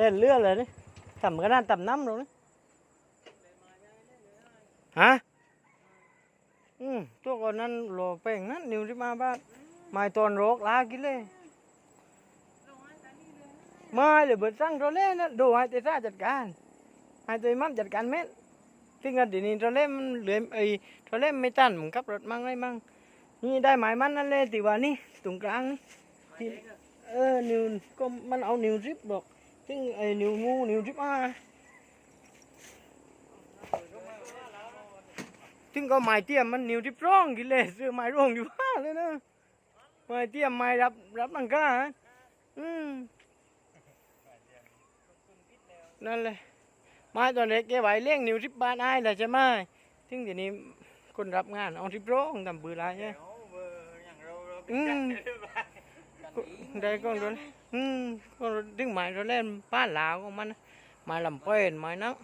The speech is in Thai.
เล่นเรือเลยนี่ต่ำขนาดต่ำน้ำลงนี่ฮะอืมตัวก่อนนั้นโลเป่งนั้นนิวที่มาบ้านไม่ตอนโรกลากินเลยไม่เลยเบิดสั่งโรเล่นนะดูให้เตซ่าจัดการให้ตัวมั่มจัดการเม็ดซึ่งกันดีนี้โรเล่นมันเหลือไอ้โรเล่นไม่ตันมึงขับรถมั่งไรมั่งนี่ได้หมายมันนั่นเลยติว่านี่ตรงกลางนี่เออนิวก็มันเอานิวริบบอก ซึ่งไอ้นิวงูนิวริบอะซึ่งก็ไม้เตี้ยมมันนิวริบร่องกินเลยซื้อไม้ร่องอยู่ห้าเลยนะไม้เตี้ยมไม้รับรับนังกาฮะอืมนั่นเลยไม้ตอนเล็กแกไหวเลี้ยงนิวริบบานไอ้แหละใช่ไหมซึ่งเดี๋ยวนี้คนรับงานเอาริบร่องทำปืนไรเนี่ยอืมได้ อืมก็ดึงหมายเราเล่นป้านหลาวของมันมาลำเป็นไม้นัก